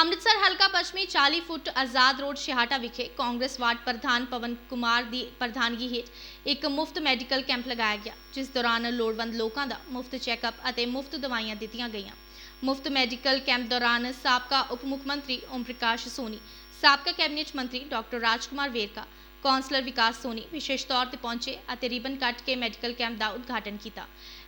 ਅੰਮ੍ਰਿਤਸਰ ਹਲਕਾ ਪੱਛਮੀ 40 ਫੁੱਟ ਆਜ਼ਾਦ ਰੋਡ ਸ਼ਿਹਾਟਾ ਵਿਖੇ ਕਾਂਗਰਸ ਵਾਰਡ ਪ੍ਰਧਾਨ ਪਵਨ ਕੁਮਾਰ ਦੀ ਪ੍ਰਧਾਨਗੀ ਹੇਠ ਇੱਕ ਮੁਫਤ ਮੈਡੀਕਲ ਕੈਂਪ ਲਗਾਇਆ ਗਿਆ, ਜਿਸ ਦੌਰਾਨ ਲੋੜਵੰਦ ਲੋਕਾਂ ਦਾ ਮੁਫਤ ਚੈੱਕਅਪ ਅਤੇ ਮੁਫਤ ਦਵਾਈਆਂ ਦਿੱਤੀਆਂ ਗਈਆਂ। ਮੁਫਤ ਮੈਡੀਕਲ ਕੈਂਪ ਦੌਰਾਨ ਸਾਬਕਾ ਉਪ ਮੁੱਖ ਮੰਤਰੀ ਓਮ ਪ੍ਰਕਾਸ਼ ਸੋਨੀ ਸਾਬਕਾ ਕੈਬਨਿਟ ਮੰਤਰੀ ਡਾਕਟਰ ਰਾਜਕੁਮਾਰ ਵੇਰਕਾ, ਕੌਂਸਲਰ ਵਿਕਾਸ ਸੋਨੀ ਵਿਸ਼ੇਸ਼ ਤੌਰ ਤੇ ਪਹੁੰਚੇ ਅਤੇ ਰਿਬਨ ਕੱਟ ਕੇ ਮੈਡੀਕਲ ਕੈਂਪ ਦਾ ਉਦਘਾਟਨ ਕੀਤਾ।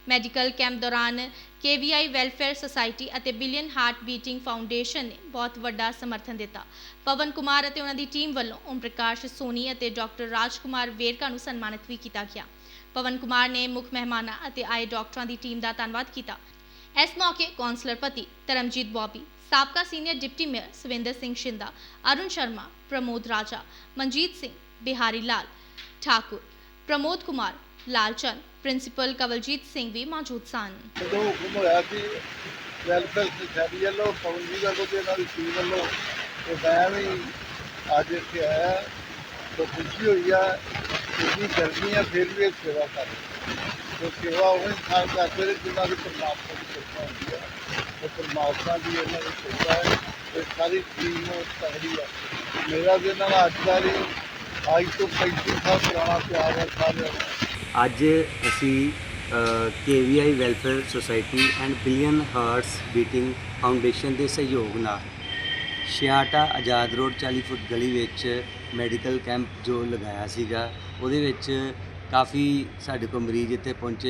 ਮੈਡੀਕਲ ਕੈਂਪ ਦੌਰਾਨ KVI ਵੈਲਫੇਅਰ ਸੁਸਾਇਟੀ ਅਤੇ ਬਿਲੀਅਨ ਹਾਰਟ ਬੀਟਿੰਗ ਫਾਊਂਡੇਸ਼ਨ ਨੇ ਬਹੁਤ ਵੱਡਾ ਸਮਰਥਨ ਦਿੱਤਾ। ਪਵਨ ਕੁਮਾਰ ਅਤੇ ਉਹਨਾਂ ਦੀ ਟੀਮ ਵੱਲੋਂ ਓਮ ਪ੍ਰਕਾਸ਼ ਸੋਨੀ ਅਤੇ ਡਾਕਟਰ ਰਾਜਕੁਮਾਰ ਵੇਰਕਾ ਨੂੰ ਸਨਮਾਨਿਤ ਵੀ ਕੀਤਾ ਗਿਆ। ਪਵਨ ਕੁਮਾਰ ਨੇ ਮੁੱਖ ਮਹਿਮਾਨਾਂ ਅਤੇ ਆਏ ਡਾਕਟਰਾਂ ਦੀ ਟੀਮ ਦਾ ਧੰਨਵਾਦ ਕੀਤਾ। ਇਸ ਮੌਕੇ ਕੌਂਸਲਰ ਪਤੀ ਧਰਮਜੀਤ ਬੌਬੀ, ਸਾਬਕਾ senior deputy mayor Swinder Singh Shinda, Arun Sharma, Pramod Raja, Manjit Singh Bihari Lal Thakur, Pramod Kumar Lalchand principal Kawaljit Singh ਵੀ ਮੌਜੂਦ ਸਨ। ਜਦੋਂ ਹੁਕਮ ਹੋਇਆ ਕਿ ਵੈਲਫੇਅਰ ਸੁਸਾਇਟੀ ਵੱਲੋਂ ਪਵਨ ਵੱਲੋਂ ਤੇ ਇਹਨਾਂ ਦੀ ਟੀਮ ਵੱਲੋਂ, ਤੇ ਮੈਂ ਵੀ ਅੱਜ ਇੱਥੇ ਆਇਆ ਤਾਂ ਖੁਸ਼ੀ ਹੋਈ ਆ ਇੰਨੀ ਗਰਮੀ ਆ, ਫਿਰ ਵੀ ਇਹ ਸੇਵਾ ਕਰ ਤੇ ਸੇਵਾ ਉਹ ਇਨਸਾਨ ਕਰਦੇ ਨੇ, ਜਿਨ੍ਹਾਂ ਦੀ ਪਰਮਾਤਮਾ ਦੀ ਕਿਰਪਾ ਹੁੰਦੀ ਆ। ਉਹ ਪਰਮਾਤਮਾ ਦੀ ਇਹਨਾਂ ਦੀ ਕਿਰਪਾ ਹੈ। ਤੇ ਸਾਰੀ ਟੀਮ ਤਗੜੀ ਆ। ਮੇਰਾ ਦੇ ਨਾਲ ਅੱਜ ਦਾ ਨਹੀਂ ਅੱਜ ਤੋਂ 35 ਸਾਲ ਪੁਰਾਣਾ ਪਿਆਰ ਹੈ ਸਾਰਿਆਂ ਅੱਜ ਅਸੀਂ KVI welfare society and billion hearts beating foundation ਦੇ ਸਹਿਯੋਗ ਨਾਲ ਛਿਆਟਾ ਆਜ਼ਾਦ ਰੋਡ 40 ਫੁੱਟ ਗਲੀ ਵਿੱਚ ਮੈਡੀਕਲ ਕੈਂਪ ਜੋ ਲਗਾਇਆ ਸੀਗਾ, ਉਹਦੇ ਵਿੱਚ ਕਾਫੀ ਸਾਡੇ ਕੋਲ ਮਰੀਜ਼ ਇੱਥੇ ਪਹੁੰਚੇ।